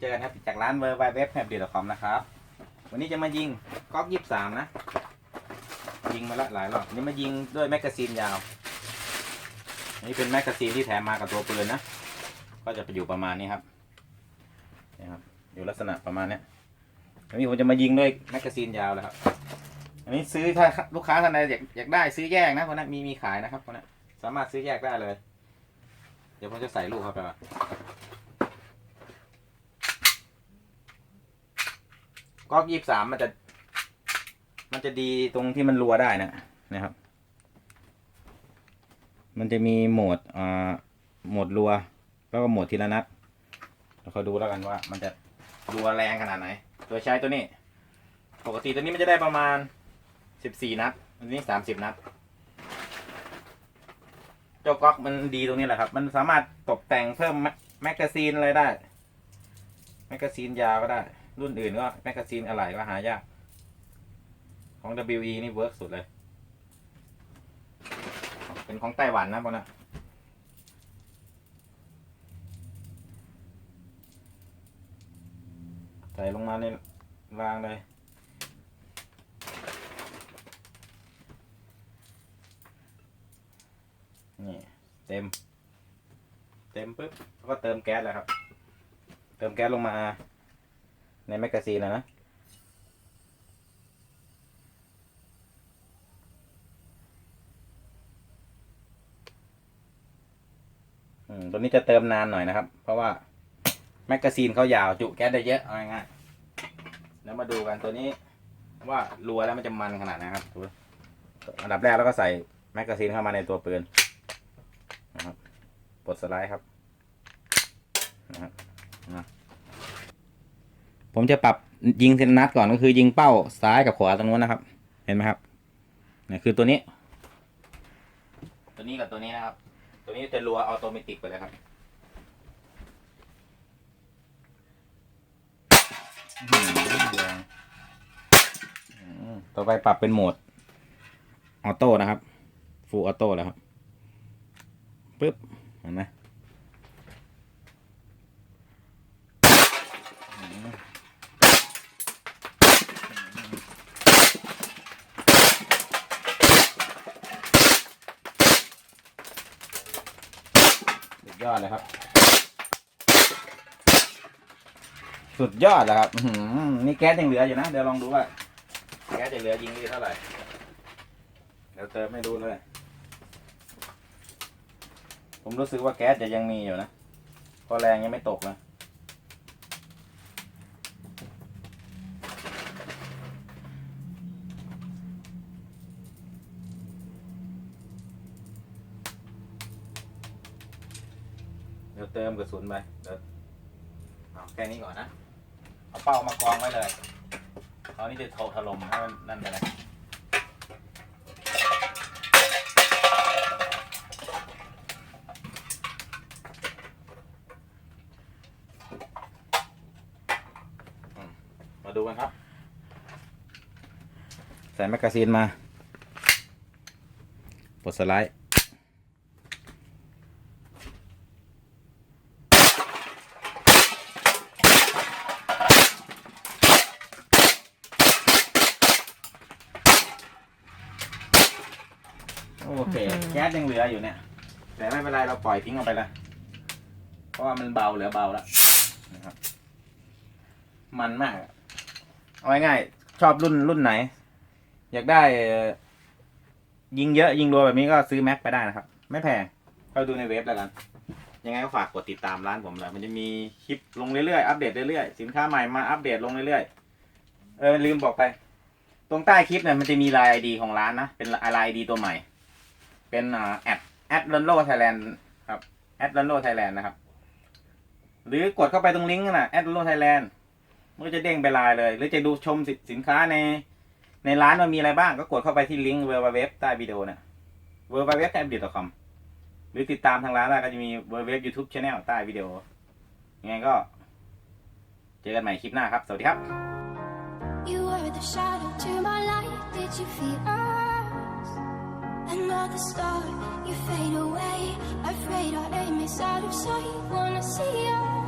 ับเจอกันครับจากร้านเวอร์ไวเว็บแฮปปี้ดอทคอมนะครับ วันนี้จะมายิงก๊อกยี่สามนะ ยิงมาละหลายรอบนี้มายิงด้วยแมกกาซีนยาวอันนี้เป็นแมกกาซีนที่แถมมากับตัวปืนนะ ก็จะไปอยู่ประมาณนี้ครับนี่ครับอยู่ลักษณะประมาณนี้ยอันนี้ผมจะมายิงด้วยแมกกาซีนยาวแล้วครับ อันนี้ซื้อถ้าลูกค้าท่านใดอยากอยากได้ซื้อแยกนะคนนั้นมีมีขายนะครับคนนั้นสามารถซื้อแยกได้เลย เดี๋ยวผมจะใส่ลูกเข้าไปก่อน ก๊อกยี่สามมันจะ มันจะดีตรงที่มันรัวได้นะนะครับ มันจะมีโหมดอ่าโหมดรัว แล้วก็โหมดทีละนัดเราคอยดูแล้วกันว่า มันจะรัวแรงขนาดไหนตัวใช้ตัวนี้ ปกติตัวนี้มันจะได้ประมาณสิบสี่นัดอันนี้สามสิบนัดเจ้าก๊อกมันดีตรงนี้แหละครับ มันสามารถตกแต่งเพิ่มแมแมกกาซีนอะไรได้ แมกกาซีนยาวก็ได้ รุ่นอื่นก็แมกกาซีนอะไรก็หายาก ของ WE นี่เวิร์กสุดเลย เป็นของไต้หวันนะพวกนั้นใส่ลงมาในรางเลยนี่เต็ม เต็มปุ๊บแล้วก็เติมแก๊สเลยครับ เติมแก๊สลงมา ในแมกกาซีนนะนะอืมตัวนี้จะเติมนานหน่อยนะครับ เพราะว่าแมกกาซีนเขายาวจุแก๊สได้เยอะเอาง่ายๆแล้วมาดูกันตัวนี้ว่ารัวแล้วมันจะมันขนาดไหนครับดูอันดับแรกเราก็ใส่แมกกาซีนเข้ามาในตัวปืนนะครับปลดสไลด์ครับนะครับนะ ผมจะปรับยิงเทนนัดก่อนก็คือยิงเป้าซ้ายกับขวาตรงนู้นนะครับ เห็นไหมครับนี่คือตัวนี้ ตัวนี้กับตัวนี้นะครับ ตัวนี้จะรัวออโตเมติกไปเลยครับอื้อหือแรงอืมต่อไปปรับเป็นโหมดออโต้นะครับฟูลออโต้แล้วครับปึ๊บเห็นไหม สุดยอดเลยครับ สุดยอดเลยครับอืนี่แก๊สยังเหลืออยู่นะ เดี๋ยวลองดูว่า แก๊สจะเหลือยิงได้เท่าไหร่ เดี๋ยวเติมให้ดูเลย ผมรู้สึกว่าแก๊สจะยังมีอยู่นะเพราะแรงยังไม่ตกนะ ดี๋ยวเติมกระสุนไปเดี๋ยวเอาแค่นี้ก่อนนะ เอาเป้ามากองไว้เลยคราวนี้จะโถถล่มให้มันนั่นไปเลยมาดูกันครับ ใส่แมกกาซีนมาปลดสไลด์ โอเค แก๊สยังเหลืออยู่เนี่ย แต่ไม่เป็นไรเราปล่อยทิ้งออกไปละเพราะว่ามันเบาเหลือเบาแล้วนะครับ มันมากอะเอาง่ายๆชอบรุ่นรุ่นไหน อยากได้เอ่อยิงเยอะยิงรัวแบบนี้ก็ซื้อแม็กไปได้นะครับ ไม่แพงเข้าดูในเว็บแล้วกัน ยังไงก็ฝากกดติดตามร้านผมเลยมันจะมีคลิปลงเรื่อยๆ อัปเดตเรื่อยๆ สินค้าใหม่มาอัปเดตลงเรื่อยๆ เออลืมบอกไป ตรงใต้คลิปเนี่ยมันจะมีไลน์ไอดีของร้านนะ เป็นไลน์ไอดีตัวใหม่ เป็นแอดแอดลันโลไทยแลนด์ครับแอดลันโลไทยแลนด์นะครับ หรือกดเข้าไปตรงลิงก์น่ะแอดลันโลไทยแลนด์มันก็จะเด้งไปไลน์เลย หรือจะดูชมสิสินค้าใน ในร้านมันมีอะไรบ้างก็กดเข้าไปที่ลิงก์เวอร์บเว็บใต้วิดีโอเนี่ยเวอร์บเว็บแอปดิทคอมหรือติดตามทางร้านได้ก็จะมีเวอร์เว็บยูทูบช anel ใต้วิดีโอยังไงก็ เจอกันใหม่คลิปหน้าครับ สวัสดีครับ You were the shadow to my light. Did you feel? Another star, you fade away. Afraid our aim is out of sight. Wanna see us?